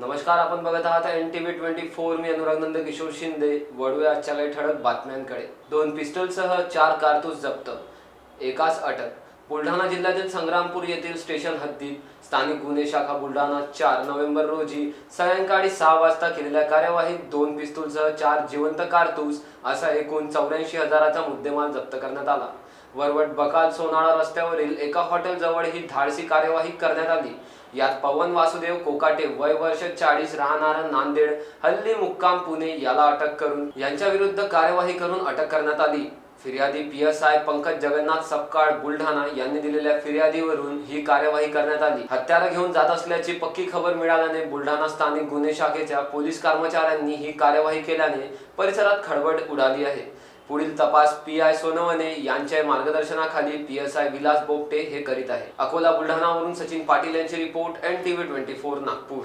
नमस्कार आपण बघत आहात N T V twenty four. मी अनुराग नंद किशोर शिंदे. वळूया आजच्या काही ठळक बातम्यांकडे. दोन पिस्टलसह चार कारतूस जप्त. एकाच अटक. बुलढाणा जिल्ह्यातील संग्रामपूर येथील स्टेशन हद्दीत स्थानिक गुन्हे शाखा बुलढाणा चार नोव्हेंबर रोजी सायंकाळी सहा वाजता केलेल्या कार्यवाहीत दोन पिस्तूलसह चार जिवंत कारतूस असा एकूण चौऱ्याऐंशी हजाराचा मुद्देमाल जप्त करण्यात आला. वरवट बकाल सोनाळा रस्त्यावरील एका हॉटेलजवळ ही धाडसी कार्यवाही करण्यात आली. यात पवन वासुदेव कोकाटे वय वर्ष चाळीस राहणारा नांदेड हल्ली मुक्काम पुणे याला अटक करून यांच्या विरुद्ध कार्यवाही करून अटक करण्यात आली. फिर्यादी P S I Pankaj Jagannath Sapkal Buldhana यांनी दिलेल्या फिर्यादीवरून ही कार्यवाही करण्यात आली. हत्यारा घेऊन जात असल्याची पक्की खबर मिळाल्याने बुलढाणा स्थानिक गुन्हे शाखेच्या पोलीस कर्मचाऱ्यांनी ही कार्यवाही केल्याने परिसरात खळबळ उडाली आहे. पुढील तपास पी आय सोनवणे यांच्या मार्गदर्शनाखाली P S I Vilas Bopte हे करीत आहे. अकोला बुलढाणावरून सचिन पाटील यांची report N T V twenty four Nagpur.